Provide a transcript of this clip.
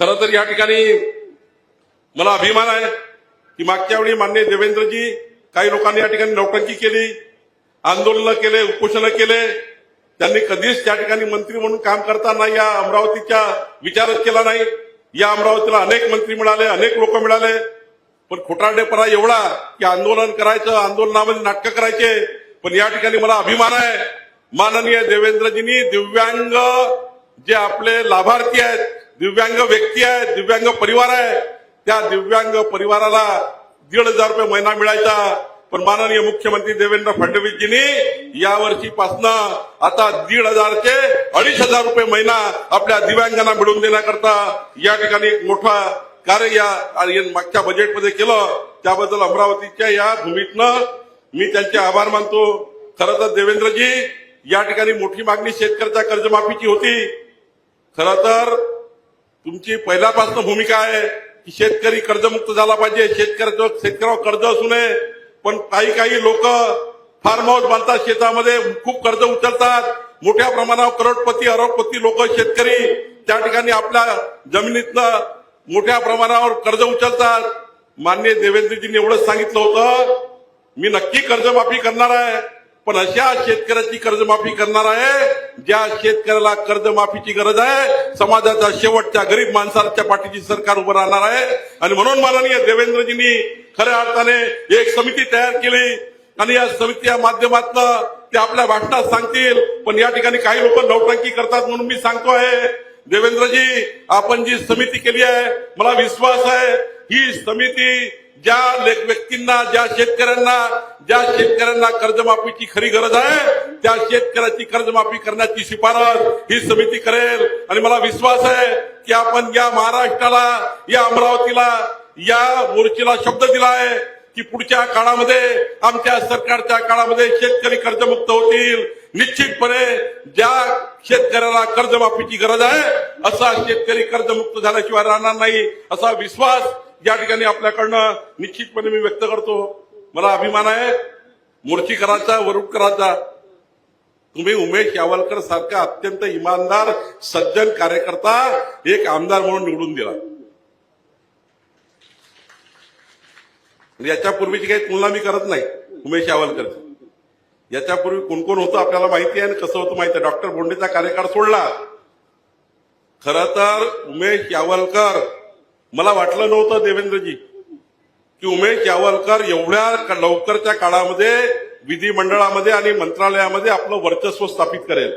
खरं तर या ठिकाणी मला अभिमान आहे की मागच्या वेळी मान्य देवेंद्रजी काही लोकांनी या ठिकाणी नौटंकी केली आंदोलनं केले उपोषणं केले. त्यांनी कधीच त्या ठिकाणी मंत्री म्हणून काम करताना या अमरावतीच्या विचारच केला नाही. या अमरावतीला अनेक मंत्री मिळाले अनेक लोक मिळाले. पण खोटारडेपणा एवढा की आंदोलन करायचं आंदोलनामध्ये नाटकं करायचे. पण या ठिकाणी मला अभिमान आहे. माननीय देवेंद्रजींनी दिव्यांग जे आपले लाभार्थी आहेत दिव्यांग व्यक्ती आहे दिव्यांग परिवार आहे. त्या दिव्यांग परिवाराला दीड हजार रुपये महिना मिळायचा. पण माननीय मुख्यमंत्री देवेंद्र फडणवीसजींनी यावर्षीपासनं आता दीड हजारचे अडीच हजार रुपये महिना आपल्या दिव्यांगांना मिळवून देण्याकरता या ठिकाणी एक मोठा कार्य या या मागच्या बजेटमध्ये केलं. त्याबद्दल अमरावतीच्या या भूमीतनं मी त्यांचे आभार मानतो. खरं तर देवेंद्रजी या ठिकाणी मोठी मागणी शेतकऱ्याच्या कर्जमाफीची होती. खरं तर तुमची पहिल्यापासून भूमिका आहे की शेतकरी कर्जमुक्त झाला पाहिजे शेतकऱ्याचं शेतकऱ्यावर कर्ज असू नये. पण काही काही लोक फार्म हाऊस बांधतात शेतामध्ये खूप कर्ज उचलतात. मोठ्या प्रमाणावर करोडपती अरबपती लोक शेतकरी त्या ठिकाणी आपल्या जमिनीतनं मोठ्या प्रमाणावर कर्ज उचलतात. मान्य देवेंद्रजींनी एवढंच सांगितलं होतं. मी नक्की कर्जमाफी करणार आहे पण अशा शेतकऱ्याची कर्जमाफी करणार आहे ज्या शेतकऱ्याला कर्जमाफीची गरज आहे समाजाच्या शेवटच्या गरीब माणसाच्या पाठीची सरकार उभं राहणार आहे. आणि म्हणून माननीय देवेंद्रजींनी खऱ्या अर्थाने एक समिती तयार केली. आणि या समितीच्या माध्यमातून ते आपल्या भाषणात सांगतील. पण या ठिकाणी काही लोक नौटंकी करतात म्हणून मी सांगतो आहे. देवेंद्रजी आपण जी समिती केली आहे मला विश्वास आहे ही समिती ज्या व्यक्तींना ज्या शेतकऱ्यांना ज्या शेतकऱ्यांना कर्जमाफीची खरी गरज आहे त्या शेतकऱ्याची कर्जमाफी करण्याची शिफारस ही समिती करेल. आणि मला विश्वास आहे की आपण या महाराष्ट्राला या अमरावतीला या मोर्चेला शब्द दिला आहे की पुढच्या काळामध्ये आमच्या सरकारच्या काळामध्ये शेतकरी कर्जमुक्त होतील. निश्चितपणे ज्या शेतकऱ्याला कर्जमाफीची गरज आहे असा शेतकरी कर्जमुक्त झाल्याशिवाय राहणार नाही असा विश्वास या ठिकाणी आपल्याकडनं निश्चितपणे मी व्यक्त करतो. मला अभिमान आहे. मोर्चीकरांचा वरुडकरांचा तुम्ही उमेश यावलकर सारखा अत्यंत इमानदार सज्जन कार्यकर्ता एक आमदार म्हणून निवडून दिला. याच्यापूर्वीची काही तुलना मी करत नाही उमेश यावलकर. याच्यापूर्वी कोण कोण होतं आपल्याला माहिती आहे आणि कसं होतं माहिती आहे. डॉक्टर बोंडेचा कार्यकाळ सोडला. खर तर उमेश यावलकर मला वाटलं नव्हतं देवेंद्रजी की उमेश यावलकर एवढ्या लवकरच्या काळामध्ये विधिमंडळामध्ये आणि मंत्रालयामध्ये आपलं वर्चस्व स्थापित करेल.